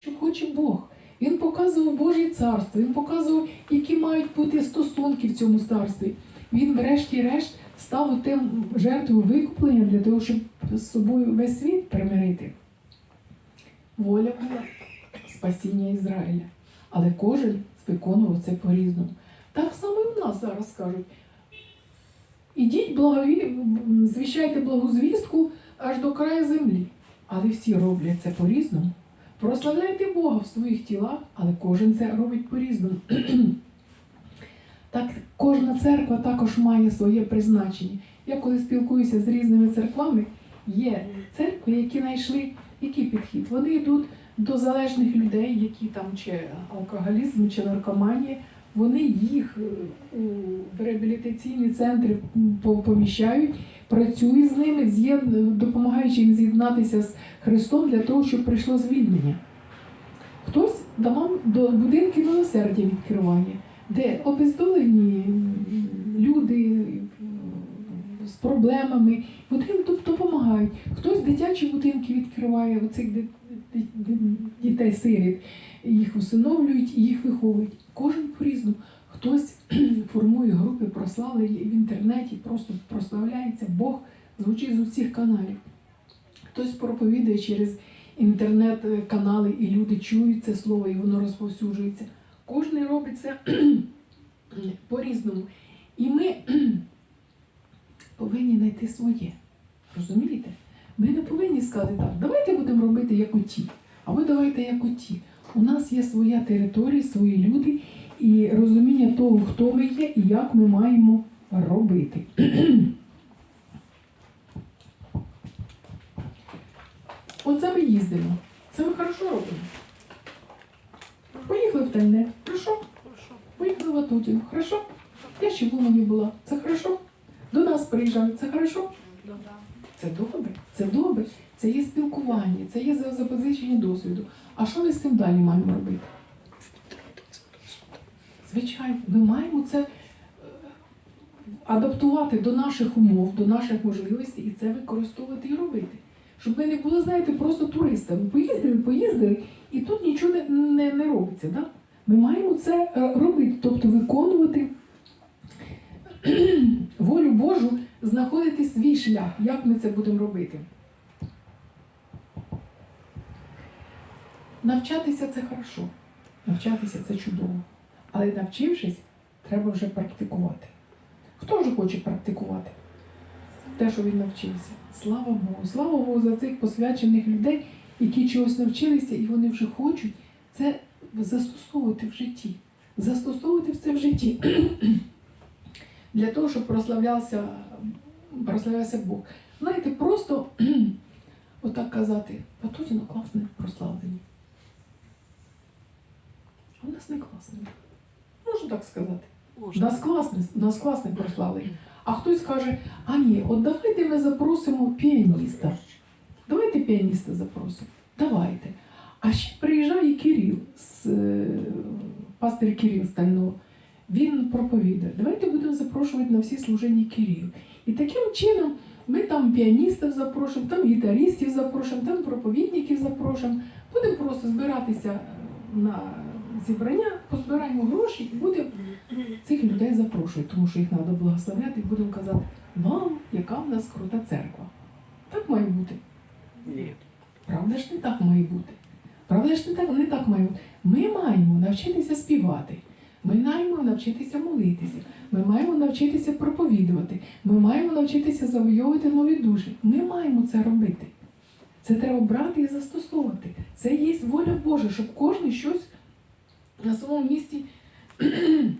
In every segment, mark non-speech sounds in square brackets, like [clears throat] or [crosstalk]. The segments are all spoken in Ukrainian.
що хоче Бог. Він показував Божє царство, він показував, які мають бути стосунки в цьому царстві. Він, врешті-решт, став тим жертвою викуплення для того, щоб з собою весь світ примирити. Воля була спасіння Ізраїля. Але кожен виконував це по-різному. Так само і в нас зараз кажуть. Ідіть благові... звіщайте благу звістку аж до краю землі. Але всі роблять це по-різному. Прославляйте Бога в своїх тілах, але кожен це робить по-різному. [clears throat] Так, кожна церква також має своє призначення. Я коли спілкуюся з різними церквами, є церкви, які знайшли який підхід. Вони йдуть до залежних людей, які там чи алкоголізм, чи наркоманія. Вони їх е, у реабілітаційні центри поміщають, працюють з ними, допомагаючи їм з'єднатися з Христом для того, щоб прийшло звільнення. Хтось домам до будинків милосердя відкриває, де обездолені люди з проблемами, вони їм допомагають. Хтось дитячі будинки відкриває, оцих ди- ди- ди- дітей сиріт, їх усиновлюють і їх виховують. Кожен по-різному. Хтось [clears throat] формує групи прослави в інтернеті, просто прославляється Бог, звучить з усіх каналів. Хтось проповідує через інтернет-канали, і люди чують це слово, і воно розповсюджується. Кожен робить це [clears throat] по-різному. І ми [clears throat] повинні знайти своє. Розумієте? Ми не повинні сказати так, давайте будемо робити як оті, а ви давайте як оті. У нас є своя територія, свої люди і розуміння того, хто ми є і як ми маємо робити. [clears throat] Оце ми їздимо. Це ми хорошо робимо. Поїхали в Тальне. Хорошо. Поїхали в Атутін. Хорошо. Я ще в Умані була. Це хорошо. До нас приїжджають. Це хорошо. Це добре. Це добре. Це є спілкування, це є запозичення досвіду. А що ми з цим далі маємо робити? Звичайно, ми маємо це е, адаптувати до наших умов, до наших можливостей і це використовувати і робити. Щоб ми не були, знаєте, просто туристами. Поїздили, поїздили, і тут нічого не, не, не робиться. Да? Ми маємо це е, робити, тобто виконувати [clears throat] волю Божу, знаходити свій шлях. Як ми це будемо робити? Навчатися це хорошо. Навчатися це чудово. Але навчившись, треба вже практикувати. Хто вже хоче практикувати? Те, що він навчився. Слава Богу. Слава Богу за цих посвячених людей, які чогось навчилися, і вони вже хочуть це застосовувати в житті. Застосовувати це в житті. Для того, щоб прославлявся, прославлявся Бог. Знаєте, просто [clears throat] отак казати, Патутіно класне прославлення. А в нас не класне. Можу так сказати. У нас класне, у нас класне прославлення. А хтось каже, а ні, от давайте ми запросимо піаніста. Давайте піаніста запросимо. Давайте. А ще приїжджає Кирил, з, е, пастир Кирил Стального. Він проповідає. Давайте будемо запрошувати на всі служення Кирил. І таким чином ми там піаністів запрошуємо, там гітаристів запрошуємо, там проповідників запрошуємо. Будемо просто збиратися на зібрання, позбираємо гроші і будемо цих людей запрошувати, тому що їх треба благословляти і будемо казати, вам, яка в нас крута церква. Так має бути. Ні. Правда ж не так має бути. Правда ж не так, не так має бути. Ми маємо навчитися співати. Ми маємо навчитися молитися. Ми маємо навчитися проповідувати. Ми маємо навчитися завойовувати нові душі. Ми маємо це робити. Це треба брати і застосовувати. Це є воля Божа, щоб кожен щось на своєму місці [clears throat]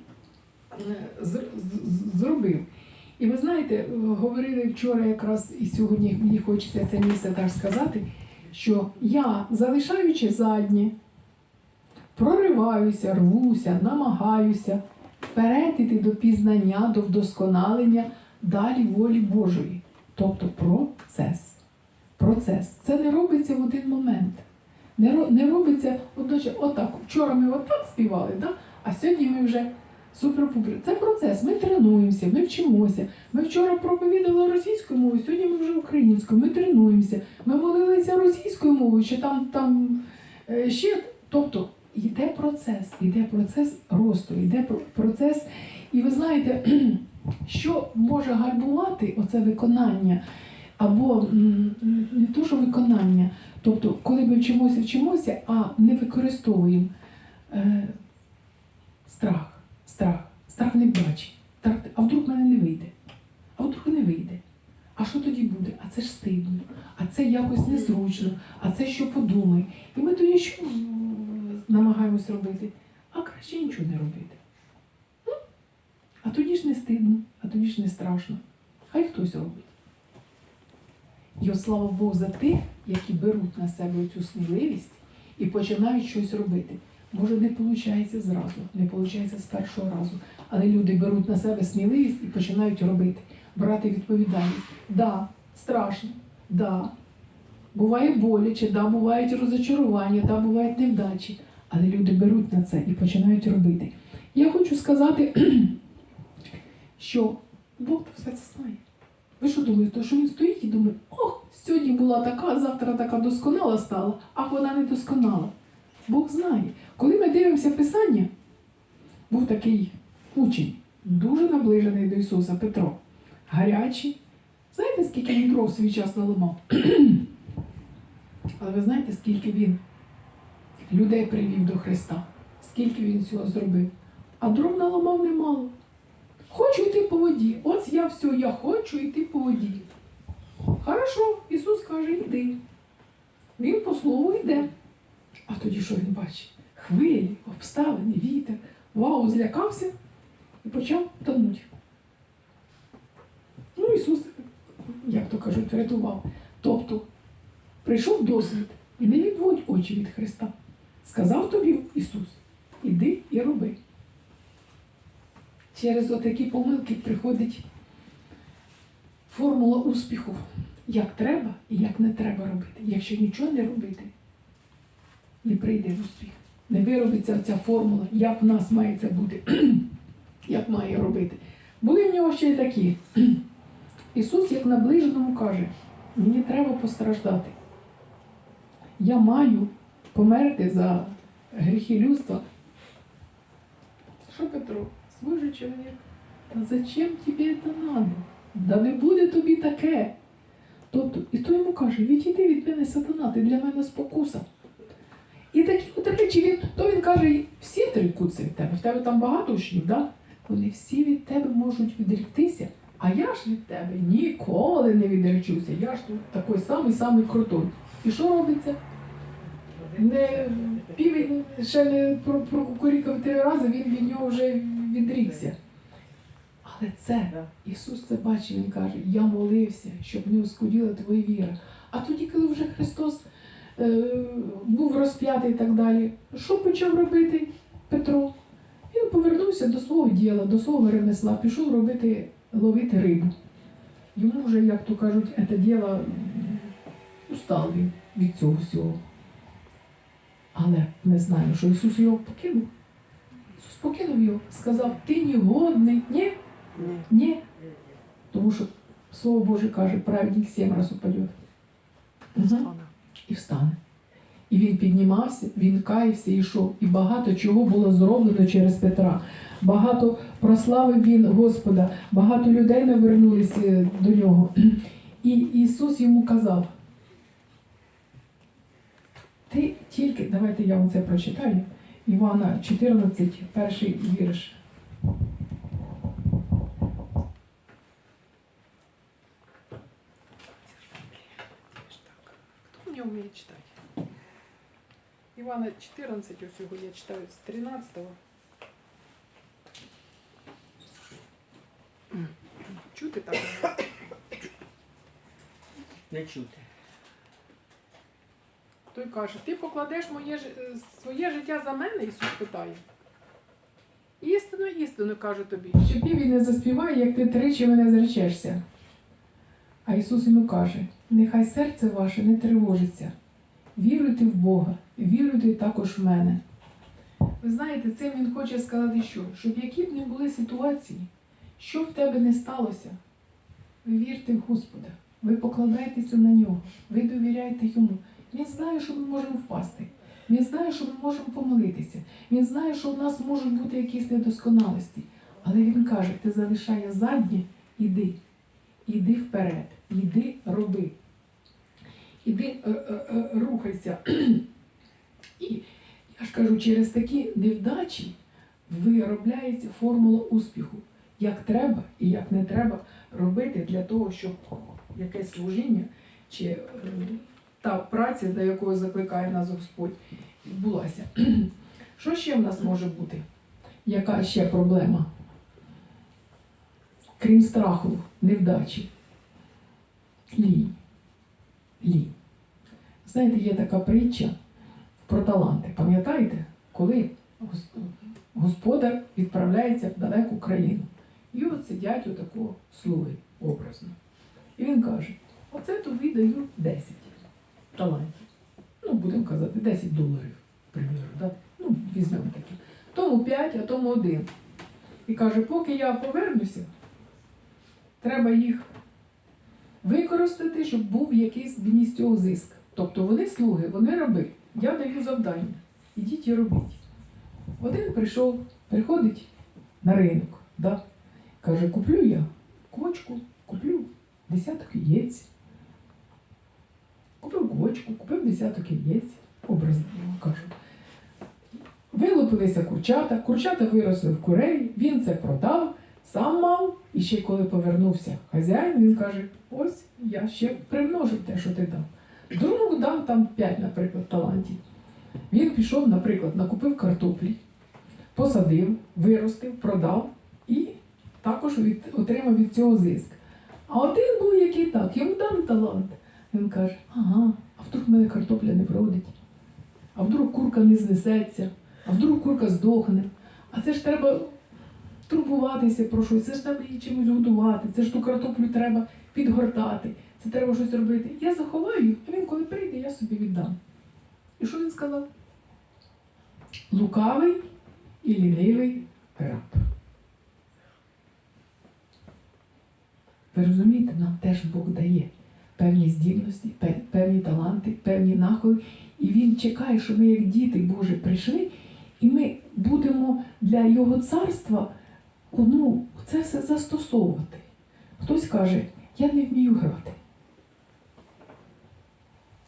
зробив. І ви знаєте, говорили вчора якраз і сьогодні мені хочеться це місце теж сказати, що я, залишаючи заднє, прориваюся, рвуся, намагаюся вперед іти до пізнання, до вдосконалення далі волі Божої. Тобто процес. Процес. Це не робиться в один момент. Не, робиться одночасно. Отак. Вчора ми отак співали, да? а сьогодні ми вже супер-пупер. Це процес. Ми тренуємося, ми вчимося. Ми вчора проповідували російською мовою, сьогодні ми вже українською. Ми тренуємося. Ми молилися російською мовою, чи там, там Е, Ще, тобто, йде процес, йде процес росту, йде про- процес. І ви знаєте, [clears throat] що може гальмувати оце виконання, або не то, що виконання, тобто, коли ми вчимося, вчимося, а не використовуємо е, страх, страх, страх невдачі. Страх, а вдруг в мене не вийде? А вдруг не вийде? А що тоді буде? А це ж стидно, а це якось незручно, а це що подумай. І ми тоді що намагаємось робити? А краще нічого не робити. Ну, А тоді ж не стидно, а тоді ж не страшно. Хай хтось робить. І от слава Богу за тих, які беруть на себе цю сміливість і починають щось робити. Може, не виходить зразу, не виходить з першого разу, але люди беруть на себе сміливість і починають робити, брати відповідальність. Да, страшно, да. Буває боляче, да, бувають розочарування, да, бувають невдачі. Але люди беруть на це і починають робити. Я хочу сказати, [clears throat] що Бог все це знає. Ви що думаєте, що він стоїть і думає, ох, сьогодні була така, завтра така досконала стала, а вона не досконала. Бог знає. Коли ми дивимося Писання, був такий учень, дуже наближений до Ісуса Петро, гарячий. Знаєте, скільки він дров свій час наламав? [clears throat] Але ви знаєте, скільки він людей привів до Христа, скільки він цього зробив. А дров наламав немало. Хочу йти по воді. Ось я все, я хочу йти по воді. Хорошо, Ісус каже, йди. Він по слову йде. А тоді що він бачить? Хвилі, обставини, вітер. Вау, злякався і почав тонути. Ну, Ісус, як то кажуть, врятував. Тобто прийшов досвід і не відводь очі від Христа. Сказав тобі Ісус, іди і роби. Через отакі помилки приходить формула успіху. Як треба і як не треба робити. Якщо нічого не робити, не прийде успіх. Не виробиться ця формула, як в нас має це бути, [clears throat] як має робити. Були в нього ще й такі. [clears throat] Ісус, як наближеному, каже, мені треба постраждати. Я маю померти за гріхи людства. Що Петро? Же чоловік. Та зачем тобі це надо? Да не буде тобі таке. Тобто, і то йому каже, відійди від мене сатана, ти для мене спокуса. І такі от речі він, то він каже, всі трикуться від тебе. В тебе там багато учнів, да? Вони всі від тебе можуть відріктися, а я ж від тебе ніколи не відречуся. Я ж тут такий самий самий крутой. І що робиться? Не півень ще не про- прокукурікав три рази, він від нього вже відрікся. Але це Ісус це бачив, Він каже, я молився, щоб не оскуділа твоя віра. А тоді, коли вже Христос е, був розп'ятий і так далі, що почав робити Петро? Він повернувся до свого діла, до свого ремесла, пішов робити, ловити рибу. Йому вже, як то кажуть, це діло устав він від цього всього. Але ми знаємо, що Ісус його покинув. Ісус покинув його, сказав, ти не годний. Ні, ні. Тому що Слово Боже каже, праведник сім раз упаде. Угу. І встане. І він піднімався, він каявся і йшов. І багато чого було зроблено через Петра. Багато прославив він Господа, багато людей навернулися до нього. І Ісус йому казав. Ти тільки, давайте я вам це прочитаю. Івана 14, перший вірш. Хто нього вміє читати? Івана 14, ось його я читаю з 13-го. Чути так? Не чути. Той каже, ти покладеш моє, е, своє життя за мене, Ісус питає. Істину, істину кажу тобі, що півень не заспіває, як ти тричі мене зречешся. А Ісус йому каже: нехай серце ваше не тривожиться. Віруйте в Бога, віруйте також в мене. Ви знаєте, цим він хоче сказати, що? Щоб які б не були ситуації, що в тебе не сталося, ви вірте в Господа, ви покладайтеся на нього, ви довіряєте йому. Він знає, що ми можемо впасти. Він знає, що ми можемо помолитися. Він знає, що в нас можуть бути якісь недосконалості. Але він каже: ти залишає заднє, іди. Іди вперед, іди роби. Іди е, е, е, рухайся. [clears throat] І я ж кажу, через такі невдачі виробляється формула успіху. Як треба і як не треба робити для того, щоб якесь служіння чи та праця, до якої закликає нас Господь, відбулася. [clears throat] Що ще в нас може бути? Яка ще проблема? Крім страху, невдачі. Лінь. Лінь. Знаєте, є така притча про таланти. Пам'ятаєте, коли господар відправляється в далеку країну. І от сидять отако слуги образно. І він каже: оце тобі даю 10 талантів. Ну, будемо казати, 10 доларів, приміру. Да? Ну, візьмемо такі. Тому 5, а тому 1. І каже, поки я повернуся, треба їх використати, щоб був якийсь з цього зиск. Тобто вони слуги, вони раби. Я даю завдання. Ідіть і робіть. Один прийшов, приходить на ринок, да? каже, куплю я кочку, куплю десяток яєць. Купив купив десяток яєць, образно кажу. Вилупилися курчата, курчата виросли в курей, він це продав, сам мав, і ще коли повернувся хазяїн, він каже: ось я ще примножив те, що ти дав. Другому дав там 5, наприклад, талантів. Він пішов, наприклад, накупив картоплі, посадив, виростив, продав і також від, отримав від цього зиск. А один був який так, йому дан талант. Він каже, ага, вдруг в мене картопля не вродить, а вдруг курка не знесеться, а вдруг курка здохне. А це ж треба турбуватися про щось, це ж треба її чимось годувати, це ж ту картоплю треба підгортати, це треба щось робити. Я заховаю їх, а він коли прийде, я собі віддам. І що він сказав? Лукавий і лінивий раб. Ви розумієте, нам теж Бог дає певні здібності, певні таланти, певні нахили. І він чекає, що ми, як діти Божі, прийшли, і ми будемо для Його царства ну, це все застосовувати. Хтось каже, я не вмію грати.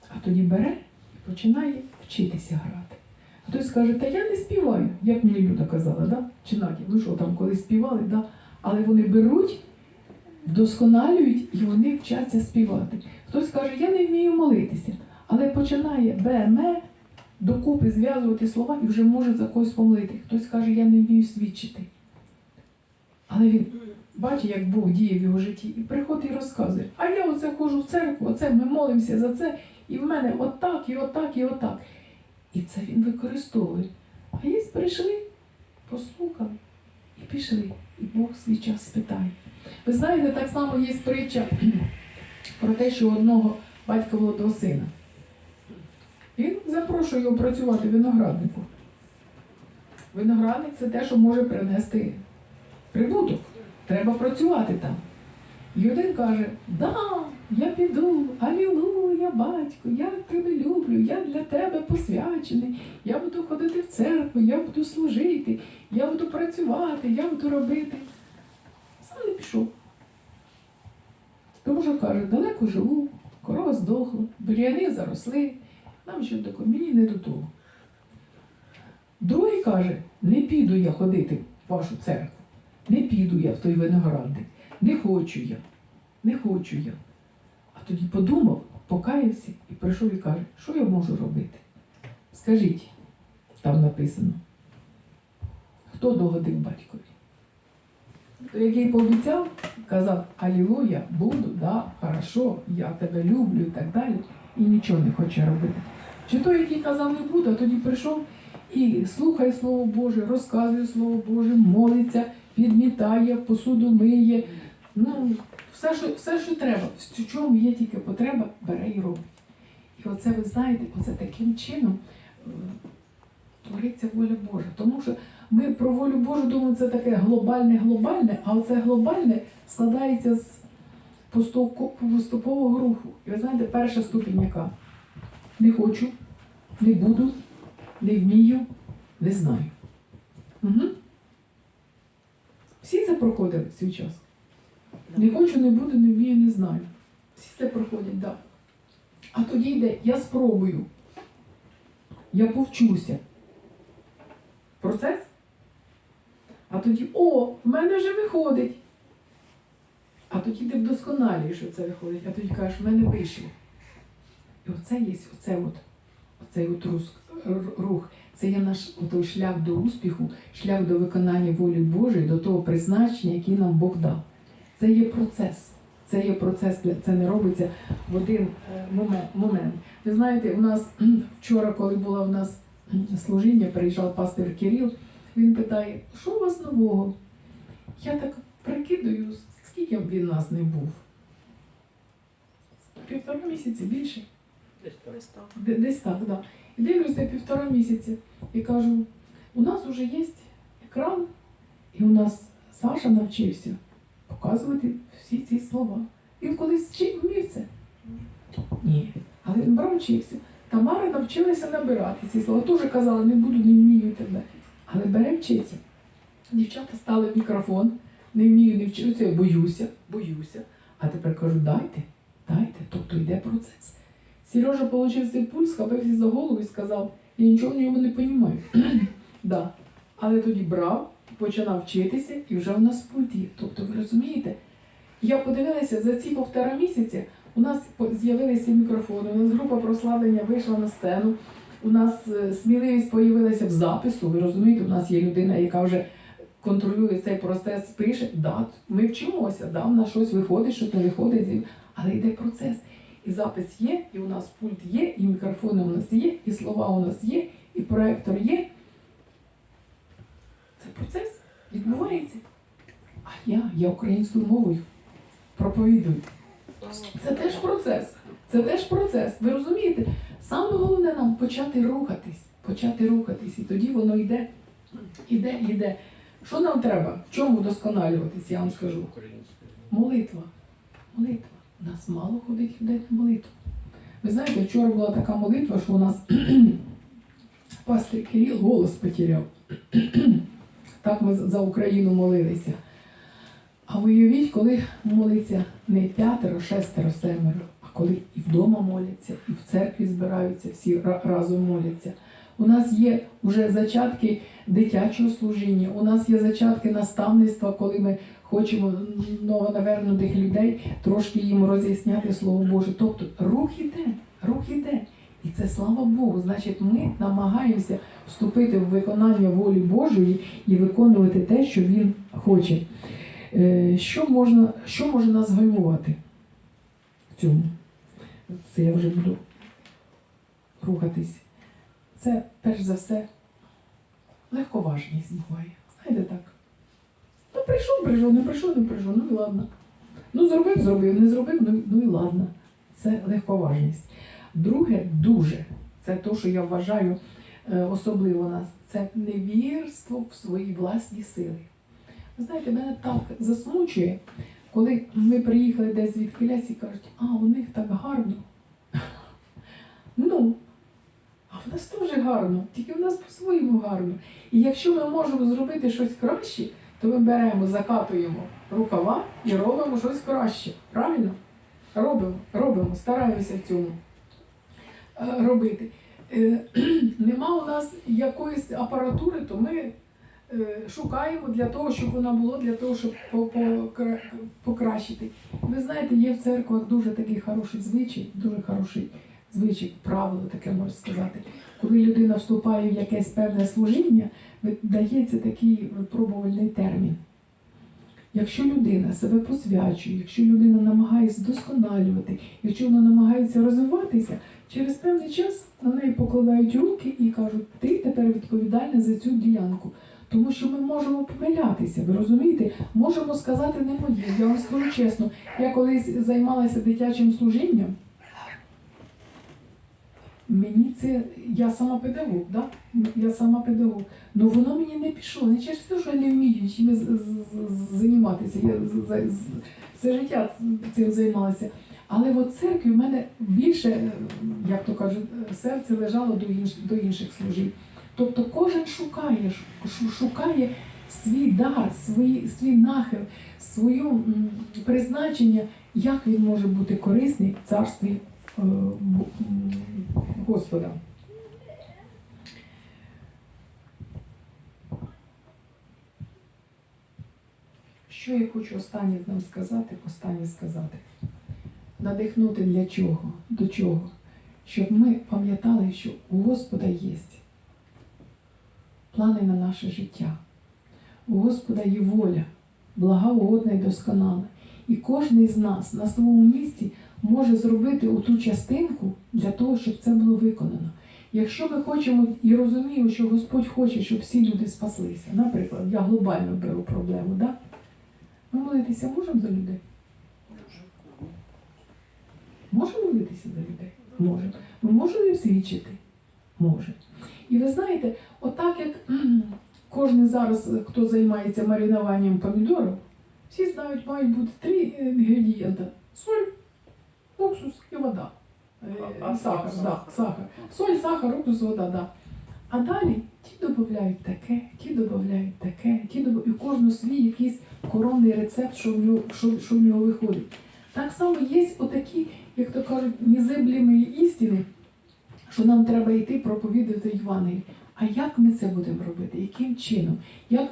А тоді бере і починає вчитися грати. Хтось каже, та я не співаю, як мені Люда казала, да? чи Надя, ну що там колись співали, да? але вони беруть, вдосконалюють і вони вчаться співати. Хтось каже, я не вмію молитися, але починає БМ докупи зв'язувати слова і вже може за когось помолити. Хтось каже, я не вмію свідчити. Але він бачить, як Бог діє в його житті, і приходить і розказує, а я оце ходжу в церкву, оце ми молимося за це, і в мене отак, і отак, і отак. І це він використовує. А є прийшли, послухали і пішли. І Бог свій час спитає. Ви знаєте, так само є притча про те, що одного батька було сина. Він запрошує його працювати винограднику. Виноградник це те, що може принести прибуток. Треба працювати там. І один каже: Да, я піду, алілуя, батько, я тебе люблю, я для тебе посвячений, я буду ходити в церкву, я буду служити, я буду працювати, я буду робити. Сам не пішов. Що каже, далеко живу, корова здохла, бур'яни заросли, нам що таке, мені не до того. Другий каже, не піду я ходити в вашу церкву, не піду я в той виноградник, не хочу я, не хочу я. А тоді подумав, покаявся і прийшов і каже, що я можу робити? Скажіть, там написано, хто догодив батькові? Який пообіцяв, казав Алілуя, буду, да, хорошо, я тебе люблю і так далі, і нічого не хоче робити. Чи той, який казав не буду, а тоді прийшов і слухає Слово Боже, розказує Слово Боже, молиться, підмітає, посуду миє. Ну, все, що, все, що треба, в чому є тільки потреба, бере і робить. І оце ви знаєте, оце таким чином е, твориться воля Божа. Тому що ми про волю Божу думаємо, це таке глобальне, глобальне, а оце глобальне складається з поступового руху. І ви знаєте, перша ступінь яка? Не хочу, не буду, не вмію, не знаю. Угу. Всі це проходили в свій час. Не хочу, не буду, не вмію, не знаю. Всі це проходять, так. Да. А тоді йде, я спробую. Я повчуся. Процес. А тоді, о, в мене вже виходить. А тоді ти вдосконалюєш, що це виходить, а тоді кажеш, в мене вийшло. І оце є, оце от, оцей от рус- р- рух. Це є наш отой шлях до успіху, шлях до виконання волі Божої, до того призначення, який нам Бог дав. Це є процес. Це є процес, це не робиться в один е, момент. Ви знаєте, у нас вчора, коли було у нас служіння, приїжджав пастир Кирил, він питає, що у вас нового? Я так прикидаю, скільки б він у нас не був. Півтора місяці більше. Десь так. Десь так, да. І дивлюся півтора місяці і кажу, у нас вже є екран, і у нас Саша навчився показувати всі ці слова. Він колись вчив вмів це? Ні. Але він брав вчився. Тамара навчилася набирати ці слова. Теж казала, не буду, не вмію тебе. Але бере вчиться. Дівчата стали в мікрофон, не вмію, не вчуся, я боюся, боюся. А тепер кажу, дайте, дайте, тобто йде процес. Сережа отримав цей пульс, схопився за голову і сказав, я нічого в ньому не розумію. [clears throat] да. Але тоді брав, починав вчитися, і вже у нас пульт є. Тобто, ви розумієте? Я подивилася, за ці півтора місяці у нас з'явилися мікрофони, у нас група прославлення вийшла на сцену, у нас е, сміливість появилася в запису. Ви розумієте, у нас є людина, яка вже контролює цей процес, пише, да, ми вчимося, да, в нас щось виходить, щось не виходить, але йде процес. І запис є, і у нас пульт є, і мікрофони у нас є, і слова у нас є, і проектор є. Це процес відбувається. А я, я українською мовою проповідую. Це теж процес. Це теж процес. Ви розумієте? Саме головне нам почати рухатись, почати рухатись, і тоді воно йде, іде, іде. Що нам треба? В чому вдосконалюватись, я вам скажу. Молитва. Молитва. У нас мало ходить людей на молитву. Ви знаєте, вчора була така молитва, що у нас [clears throat] пастир Кирил голос потеряв. [clears throat] так ми за Україну молилися. А уявіть, коли молиться не п'ятеро, шестеро, семеро, коли і вдома моляться, і в церкві збираються, всі разом моляться. У нас є вже зачатки дитячого служіння, у нас є зачатки наставництва, коли ми хочемо новонавернутих людей трошки їм роз'ясняти Слово Боже. Тобто рух іде, рух іде. І це слава Богу. Значить, ми намагаємося вступити в виконання волі Божої і виконувати те, що Він хоче. Е, Що, можна, що може нас гальмувати в цьому? Це я вже буду рухатись. Це перш за все легковажність буває. Знаєте так? Ну, прийшов, прийшов, не прийшов, не прийшов, ну і ладно. Ну, зробив, зробив, не зробив, ну, ну і ладно. Це легковажність. Друге, дуже, це те, що я вважаю е, особливо нас, це невірство в свої власні сили. Ви знаєте, мене так засмучує, коли ми приїхали десь від і кажуть, а у них так гарно. [laughs] Ну, а в нас теж гарно, тільки в нас по-своєму гарно. І якщо ми можемо зробити щось краще, то ми беремо, закатуємо рукава і робимо щось краще. Правильно? Робимо, робимо, стараємося в цьому е, робити. Е, [clears throat] Нема у нас якоїсь апаратури, то ми шукаємо для того, щоб вона була, для того, щоб покращити. Ви знаєте, є в церквах дуже такий хороший звичай, дуже хороший звичай, правило таке можна сказати. Коли людина вступає в якесь певне служіння, дається такий випробувальний термін. Якщо людина себе посвячує, якщо людина намагається досконалювати, якщо вона намагається розвиватися, через певний час на неї покладають руки і кажуть, ти тепер відповідальна за цю ділянку. Тому що ми можемо помилятися, ви розумієте? Можемо сказати не моє. Я вам скажу чесно, я колись займалася дитячим служінням. Мені це, я сама педагог, да? я сама педагог. Ну воно мені не пішло. Не через те, що я не вмію чим займатися. Я все життя цим займалася. Але в церкві в мене більше, як то кажуть, серце лежало до, інш, до інших служінь. Тобто кожен шукає, шукає свій дар, свій, свій нахил, своє призначення, як він може бути корисний в царстві е, Господа. Що я хочу останнє нам сказати, останнє сказати. Надихнути для чого? До чого? Щоб ми пам'ятали, що у Господа є плани на наше життя. У Господа є воля, благогодна і досконала. І кожен з нас на своєму місці може зробити оту частинку для того, щоб це було виконано. Якщо ми хочемо і розуміємо, що Господь хоче, щоб всі люди спаслися, наприклад, я глобально беру проблему, да? ми молитися можемо за людей? Можемо молитися за людей? Можемо. Ми можемо їм свідчити? Можемо. І ви знаєте, отак як кожен зараз, е, хто займається маринуванням помідорів, всі знають, мають бути три інгредієнти: соль, уксус і вода. Е, А- сахар, да, сахар. Соль, сахар, уксус, вода, да. А далі ті додають таке, ті додають таке, ті додають, і у свій якийсь коронний рецепт, що в нього, що, що в нього виходить. Так само є отакі, як то кажуть, незиблімі істини, що нам треба йти проповідувати Євангеліє. А як ми це будемо робити? Яким чином? Як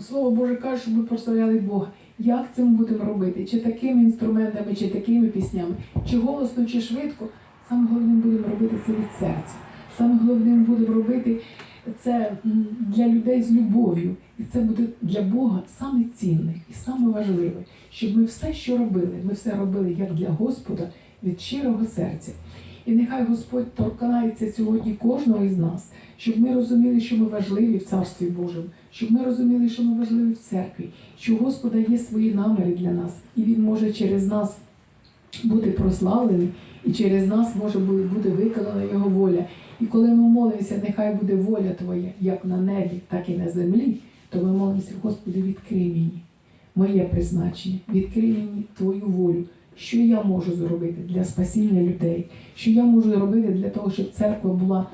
Слово Боже каже, щоб ми прославляли Бога? Як це ми будемо робити? Чи такими інструментами, чи такими піснями, чи голосно, чи швидко? Саме головне будемо робити це від серця. Саме головне ми будемо робити це для людей з любов'ю. І це буде для Бога саме цінне і саме важливе, щоб ми все, що робили, ми все робили як для Господа від щирого серця. І нехай Господь торкається сьогодні кожного із нас, щоб ми розуміли, що ми важливі в Царстві Божому, щоб ми розуміли, що ми важливі в церкві, що у Господа є свої наміри для нас, і Він може через нас бути прославлений, і через нас може бути виконана Його воля. І коли ми молимося, нехай буде воля Твоя, як на небі, так і на землі, то ми молимося, Господи, відкрий мені моє призначення, відкрий мені Твою волю. Що я можу зробити для спасіння людей? Що я можу зробити для того, щоб церква була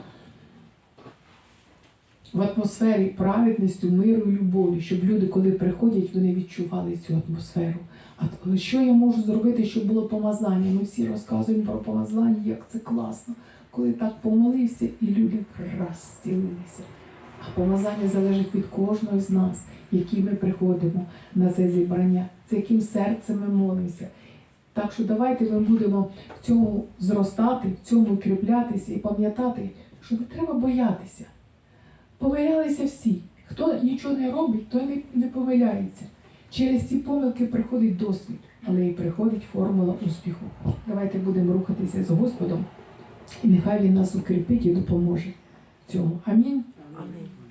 в атмосфері праведністю, миру і любові, щоб люди, коли приходять, вони відчували цю атмосферу. А що я можу зробити, щоб було помазання? Ми всі розказуємо про помазання, як це класно, коли так помолився, і люди раз. А помазання залежить від кожного з нас, які ми приходимо на це зібрання, це яким серцем ми молимося. Так що давайте ми будемо в цьому зростати, в цьому укріплятися і пам'ятати, що не треба боятися. Помилялися всі. Хто нічого не робить, той не, помиляється. Через ці помилки приходить досвід, але і приходить формула успіху. Давайте будемо рухатися з Господом, і нехай Він нас укріпить і допоможе цьому. Амінь. Амінь.